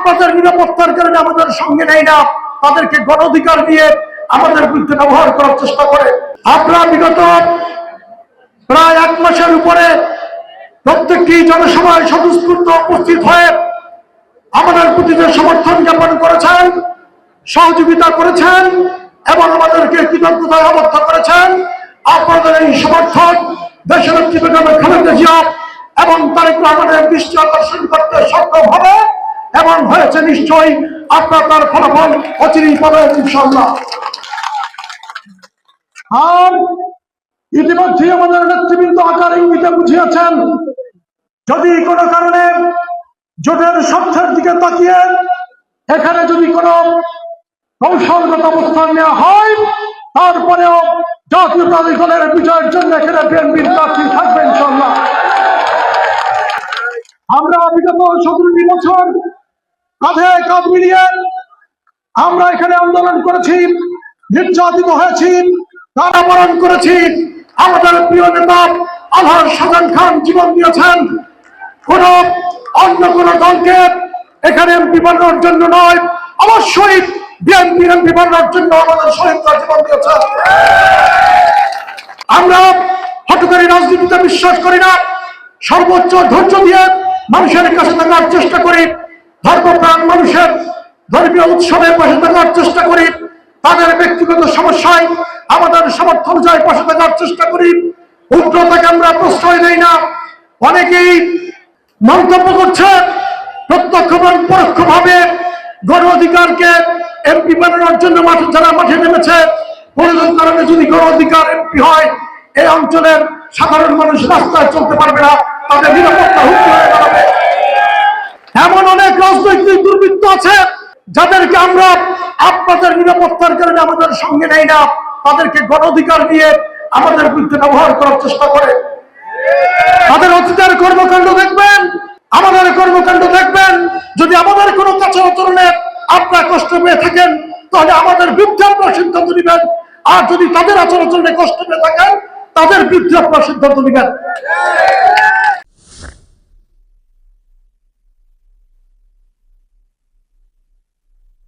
আপনাদের নিরাপত্তার কারণে আমাদের সঙ্গে নেয় না, তাদেরকে গণ অধিকার দিয়ে আমাদের বিরুদ্ধে ব্যবহার করার চেষ্টা করে। আপনারা বিগত প্রায় এক মাসের উপরে প্রত্যেকটি জনসভায় স্বতঃস্ফূর্ত উপস্থিত হয়ে আমাদের প্রতি যে সমর্থন জ্ঞাপন করেছেন, সহযোগিতা করেছেন এবং আমাদেরকে কৃতজ্ঞতায় আবদ্ধ করেছেন, আপনাদের এই সমর্থন দেশের বেগম খালেদা জিয়া এবং তারেক রহমানের দৃষ্টি আকর্ষণ করতে সক্ষম হবে। এবং হয়েছে নিশ্চয়ই, আপনার তার ফলাফল অচিরেই পাবেন ইনশাল্লাহ আর ইতিমধ্যে আমাদের নেতৃবৃন্দ আকার ইঙ্গিতে বুঝিয়েছেন, যদি কোনো কারণে জোটের স্বার্থের দিকে তাকিয়ে এখানে যদি কোনো কৌশলগত অবস্থান নেওয়া হয়, তারপরেও জাতীয়তাবাদী দলের বিজয়ের জন্য এখানে বিএনপির প্রার্থী থাকবে ইনশাল্লাহ আমরা বিগত সতেরোটি বছর কাঁধে কাঁধ মিলিয়ে আমরা এখানে আন্দোলন করেছি, নির্যাতিত হয়েছি কারাবরণ করেছি। আমাদের প্রিয় নেতা সাজান খান জীবন দিয়েছেন। কোন অন্য কোন দলকে এখানে এমপি বানানোর জন্য নয়, অবশ্যই বিএনপি এমপি বানানোর জন্য আমাদের শহীদরা জীবন দিয়েছেন। আমরা হটকারী রাজনীতিতে বিশ্বাস করি না। সর্বোচ্চ ধৈর্য দিয়ে মানুষের কাছে থাকার চেষ্টা করি। ধর্মপ্রাণ মানুষের ধর্মীয় উৎসবের পাশে থাকার চেষ্টা করি, তাদের ব্যক্তিগত সমস্যায়, আমাদের সামর্থ্য অনুযায়ী পাশে থাকার চেষ্টা করি। উগ্রতাকে আমরা প্রশ্রয় দেই না। অনেকেই মন্তব্য করছে, প্রত্যক্ষ এবং পরোক্ষভাবে গণ অধিকারকে এমপি বানানোর জন্য মাঠে যারা মাঠে নেমেছে কোনো কারণে যদি গণ অধিকার এমপি হয়, এই অঞ্চলের সাধারণ মানুষ রাস্তায় চলতে পারবে না, তাদের নিরাপত্তা হুমকি হয়ে দাঁড়াবে। এমন অনেক রাজনৈতিক দুর্বৃত্ত আছে যাদেরকে আমরা আপনাদের নিরাপত্তার কারণে আমাদের সঙ্গে নেই না। তাদেরকে গণ অধিকার দিয়ে আমাদের বিরুদ্ধে ব্যবহার করার চেষ্টা করে। তাদের অতীতের কর্মকাণ্ড দেখবেন, আমাদের কর্মকাণ্ড দেখবেন। যদি আমাদের কোনো কাছে আচরণে আপনার কষ্ট পেয়ে থাকেন, তাহলে আমাদের বিরুদ্ধে আপনার সিদ্ধান্ত নেবেন। আর যদি তাদের আচরণে কষ্ট পেয়ে থাকেন, তাদের বিরুদ্ধে আপনার সিদ্ধান্ত নেবেন।